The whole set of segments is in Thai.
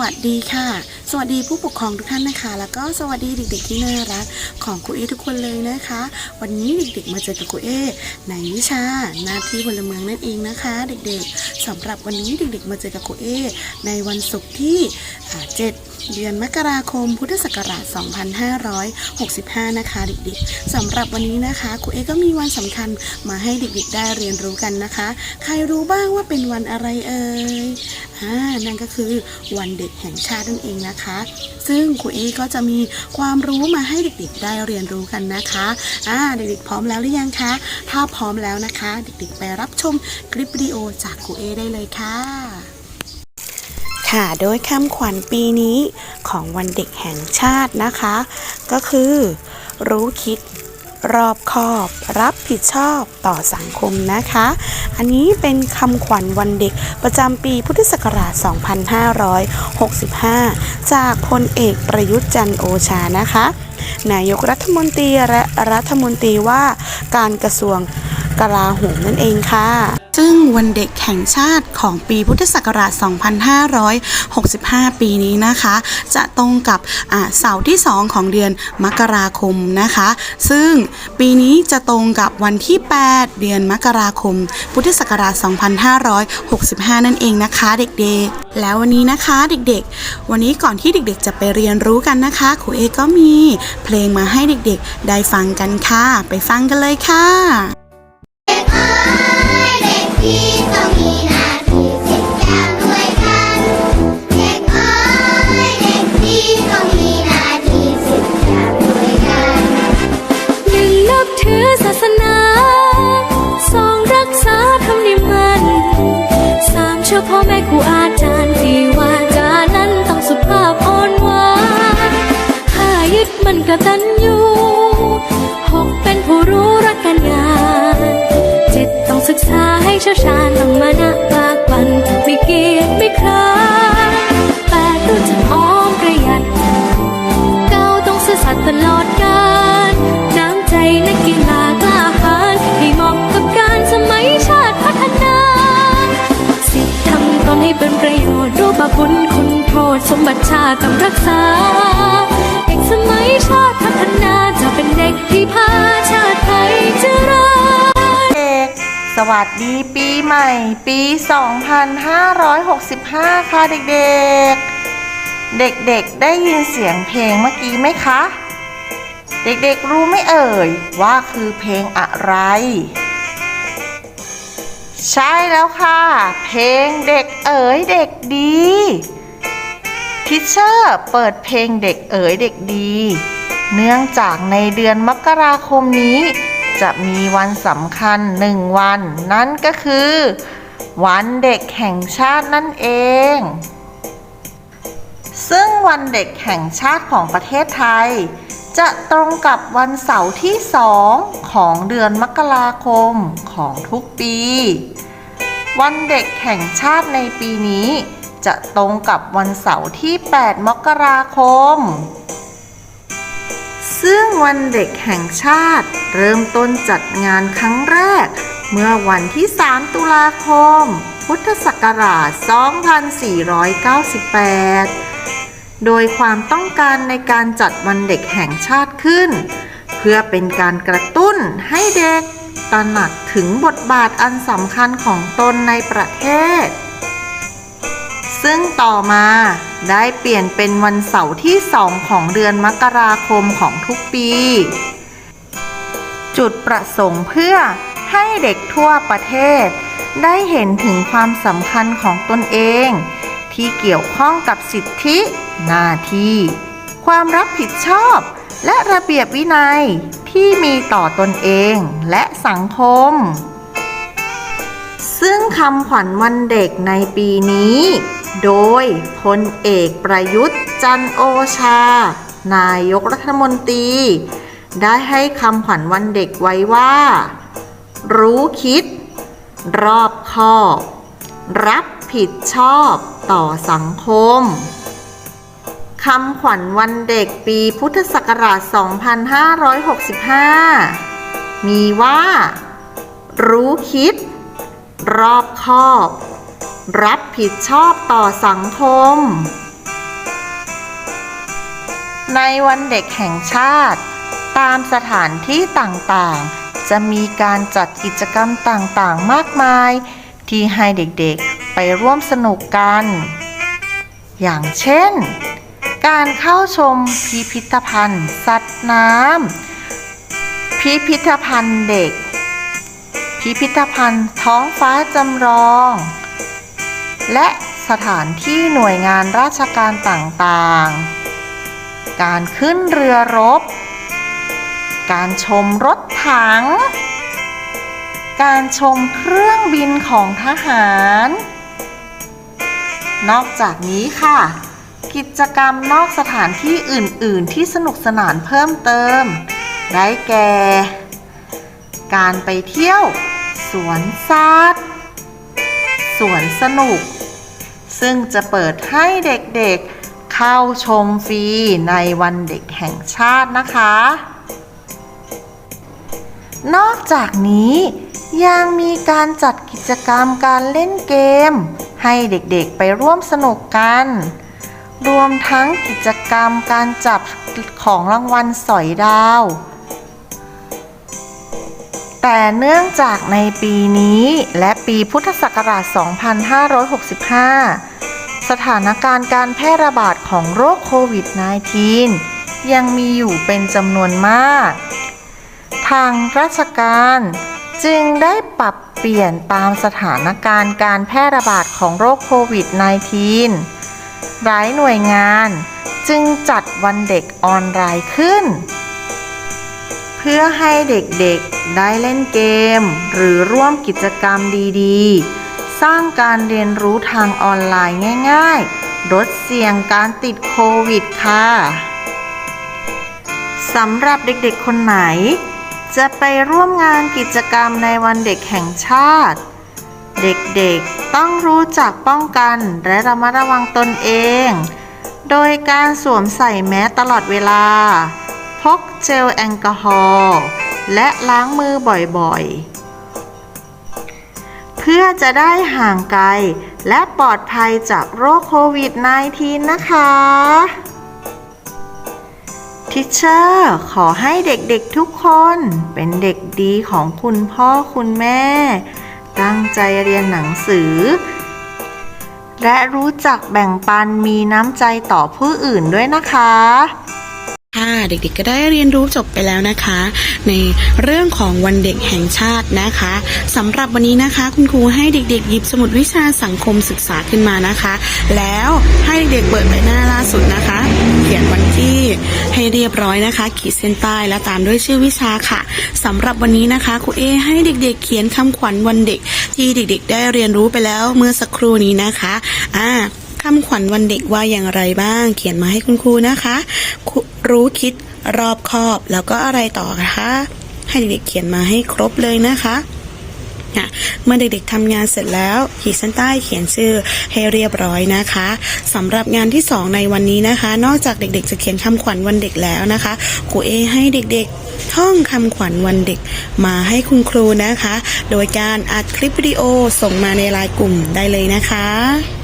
วัสดีค่ะ สวัสดีผู้ปกครองทุกท่านนะคะ แล้วก็สวัสดีเด็ก ๆ ที่น่ารักของครูเอทุกคนเลยนะคะ วันนี้เด็กๆมาเจอกับครูเอในวิชาหน้าที่พลเมืองนั่นเองนะคะ เด็กๆสำหรับวันนี้เด็กๆ มาเจอกับครูเอในวันศุกร์ที่อ่า7 เดือนมกราคมพุทธศักราช 2565 นะคะเด็กๆสำหรับวันนี้นะคะครูเอก็มีวันสำคัญมาให้เด็กๆได้เรียนรู้กันนะคะ ใครรู้บ้างว่าเป็นวันอะไรเอ่ยอ่านั่นก็คือวันเด็กแห่งชาตินั่นเองนะคะ ซึ่งครูเอก็จะมีความรู้มาให้เด็กๆ ได้เรียนรู้กันนะคะอ่าเด็กๆพร้อมแล้วหรือยังคะถ้าพร้อมแล้วนะคะ เด็กๆไปรับชมคลิปวิดีโอจากครูเอได้เลยค่ะ ค่ะโดยคำขวัญปีนี้ของวันเด็กแห่งชาตินะคะ ก็คือ รู้คิดรอบคอบ รับผิดชอบต่อสังคมนะคะ อันนี้เป็นคำขวัญวันเด็กประจำปีพุทธศักราช 2565 จากพลเอกประยุทธ์จันทร์โอชานะคะ นายกรัฐมนตรีและรัฐมนตรีว่าการกระทรวง กลาโหมนั่นเองค่ะ ซึ่งวันเด็กแห่งชาติของปีพุทธศักราช 2565 ปีนี้นะคะ จะตรงกับเสาร์ที่ 2 ของเดือนมกราคมนะคะ ซึ่งปีนี้จะตรงกับวันที่ 8 เดือนมกราคม พุทธศักราช 2565 นั่นเองนะคะ เด็กๆ แล้ววันนี้นะคะเด็กๆ วันนี้ก่อนที่เด็กๆ จะไปเรียนรู้กันนะคะครูเอก็มีเพลงมาให้เด็กๆ ได้ฟังกันค่ะ ไปฟังกันเลยค่ะ พ่อแม่ครูอาจารย์สี่วาจานั้นต้องสุภาพอ่อนหวานห้ายึดมันกตัญญูหกเป็นผู้รู้รักการงาน เชี่ยวชาญต้องมานะปากบันไม่เกียจไม่คร้าแปดรู้จักออมประหยัดเก้าต้องซื่อสัตย์ตลอดกาลน้ำใจนักกีฬากล้าหาญให้เหมาะกับการสมัยชาติพัฒนาสิทธิทำตนให้เป็นประโยชน์รู้บาปบุญคุณโทษสมบัติชาติต้องรักษา เด็กสมัยชาติพัฒนาจะเป็นเด็กที่พาชา สวัสดีปีใหม่ ปี 2565 ค่ะเด็กๆ เด็กๆ ได้ยินเสียงเพลงเมื่อกี้ไหมคะ เด็กๆ รู้ไหมเอ่ยว่าคือเพลงอะไร ใช่แล้วค่ะ เพลงเด็กเอ๋ยเด็กดีทิเชอร์เปิดเพลงเด็กเอ๋ยเด็กดี เนื่องจากในเดือนมกราคมนี้ จะมีวันสำคัญหนึ่งวัน นั่นก็คือ วันเด็กแห่งชาตินั่นเอง ซึ่งวันเด็กแห่งชาติของประเทศไทย จะตรงกับวันเสาร์ที่สองของเดือนมกราคมของทุกปี วันเด็กแห่งชาติในปีนี้ จะตรงกับวันเสาร์ที่ 8 มกราคม ซึ่งวันเด็กแห่งชาติ เริ่มต้นจัดงานครั้งแรก เมื่อวันที่ 3 ตุลาคม พุทธศักราช 2498 โดยความต้องการในการจัดวันเด็กแห่งชาติขึ้น เพื่อเป็นการกระตุ้นให้เด็กตระหนักถึงบทบาทอันสำคัญของตนในประเทศ ซึ่งต่อมาได้เปลี่ยนเป็นวันเสาร์ที่สองของเดือนมกราคมของทุกปี จุดประสงค์เพื่อให้เด็กทั่วประเทศ ได้เห็นถึงความสำคัญของตนเอง ที่เกี่ยวข้องกับสิทธิ หน้าที่ ความรับผิดชอบ และระเบียบวินัยที่มีต่อตนเองและสังคม ซึ่งคำขวัญวันเด็กในปีนี้ โดยพลเอกประยุทธ์จันโอชา นายกรัฐมนตรี ได้ให้คำขวัญวันเด็กไว้ว่า รู้คิด รอบคอบ รับผิดชอบต่อสังคมคำขวัญวันเด็กปีพุทธศักราช 2565 มีว่า รู้คิด รอบคอบ รับผิดชอบต่อสังคม ในวันเด็กแห่งชาติ ตามสถานที่ต่างๆ จะมีการจัดกิจกรรมต่างๆ มากมาย ที่ให้เด็กๆไปร่วมสนุกกัน อย่างเช่น การเข้าชมพิพิธภัณฑ์ สัตว์น้ำพิพิธภัณฑ์เด็ก พิพิธภัณฑ์ท้องฟ้าจำลอง และสถานที่หน่วยงานราชการต่างๆ การขึ้นเรือรบ การชมรถถัง การชมเครื่องบินของทหาร นอกจากนี้ค่ะ กิจกรรมนอกสถานที่อื่น ๆ ที่สนุกสนานเพิ่มเติม ได้แก่ การไปเที่ยว สวนสัตว์ สวนสนุก ซึ่งจะเปิดให้เด็กๆเข้าชมฟรีในวันเด็กแห่งชาตินะคะ นอกจากนี้ยังมีการจัดกิจกรรมการเล่นเกม ให้เด็กๆไปร่วมสนุกกัน รวมทั้งกิจกรรมการจับของรางวัลสอยดาว แต่เนื่องจากในปีนี้และปีพุทธศักราช 2565 สถานการณ์การแพร่ระบาดของโรคโควิด -19 ยังมีอยู่เป็นจำนวนมาก ทางราชการจึงได้ปรับเปลี่ยนตามสถานการณ์การแพร่ระบาดของโรคโควิด -19 หลายหน่วยงานจึงจัดวันเด็กออนไลน์ขึ้น พื่อให้เด็กๆได้เล่นเกม หรือร่วมกิจกรรมดีๆ สร้างการเรียนรู้ทางออนไลน์ง่ายๆ ลดเสี่ยงการติดโควิดค่ะสำหรับเด็กๆคนไหน จะไปร่วมงานกิจกรรมในวันเด็กแห่งชาติ เด็กๆต้องรู้จักป้องกันและระมัดระวังตนเอง โดยการสวมใส่แมสตลอดเวลา พกเจลแอลกอฮอล์และล้างมือบ่อยๆ เพื่อจะได้ห่างไกลและปลอดภัยจากโรคโควิด -19 นะคะ ทิเชอร์ขอให้เด็กๆทุกคนเป็นเด็กดีของคุณพ่อคุณแม่ ตั้งใจเรียนหนังสือ และรู้จักแบ่งปันมีน้ำใจต่อผู้อื่นด้วยนะคะ ค่ะเด็กๆก็ได้เรียนรู้จบไปแล้วนะคะ ในเรื่องของวันเด็กแห่งชาตินะคะสำหรับวันนี้นะคะ คุณครูให้เด็กๆหยิบสมุดวิชาสังคมศึกษาขึ้นมานะคะ แล้วให้เด็กๆเปิดใบหน้าล่าสุดนะคะ เขียนวันที่ให้เรียบร้อยนะคะ ขีดเส้นใต้และตามด้วยชื่อวิชาค่ะสำหรับวันนี้นะคะครูเอให้เด็กๆ เขียนคำขวัญวันเด็ก ที่เด็กๆ ได้เรียนรู้ไปแล้วเมื่อสักครู่นี้นะคะอ่า คำขวัญวันเด็กว่าอย่างไรบ้าง เขียนมาให้คุณครูนะคะครู้คิดรอบคอบแล้วก็อะไรต่อคะให้เด็กๆเขียนมาให้ครบเลยนะคะเมื่อเด็กๆทำงานเสร็จแล้วขีดเส้นใต้เขียนชื่อให้เรียบร้อยนะคะสำหรับงานที่สองในวันนี้นะคะ นอกจากเด็กๆ จะเขียนคำขวัญวันเด็กแล้วนะคะครูเอให้เด็กๆ ท่องคำขวัญวันเด็กมาให้คุณครูนะคะ โดยการอัดคลิปวิดีโอส่งมาในไลน์กลุ่มได้เลยนะคะ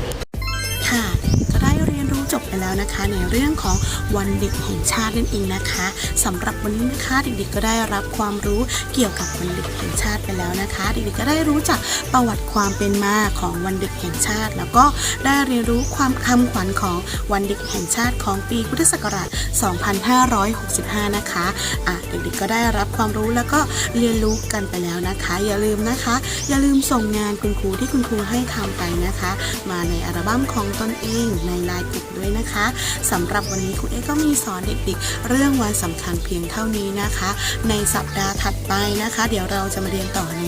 ไปแล้วนะคะ ในเรื่องของวันเด็กแห่งชาตินั่นเองนะคะสำหรับวันนี้นะคะเด็กๆก็ได้รับความรู้เกี่ยวกับวันเด็กแห่งชาติไปแล้วนะคะ เด็กๆก็ได้รู้จักประวัติความเป็นมาของวันเด็กแห่งชาติ แล้วก็ได้เรียนรู้ความคำขวัญของวันเด็กแห่งชาติของปีพุทธศักราช 2565 นะคะอะเด็กๆก็ได้รับความรู้แล้วก็เรียนรู้กันไปแล้วนะคะ อย่าลืมนะคะ อย่าลืมส่งงานคุณครูที่คุณครูให้ทำไปนะคะ มาในอัลบั้มของตนเองในไลน์กลุ่มด้วยนะคะสำหรับวันนี้คุณเอ๊ก็มีสอนเด็กๆ เรื่องวันสำคัญเพียงเท่านี้นะคะ ในสัปดาห์ถัดไปนะคะ เดี๋ยวเราจะมาเรียนต่อใน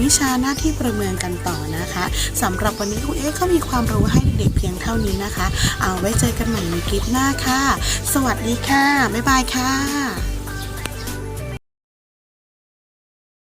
วิชาหน้าที่ประเมินกันต่อนะคะสำหรับวันนี้คุณเอ๊ก็มีความรู้ให้เด็กๆเพียงเท่านี้นะคะ เอาไว้เจอกันใหม่ในคลิปหน้าค่ะ สวัสดีค่ะ บ๊ายบายค่ะ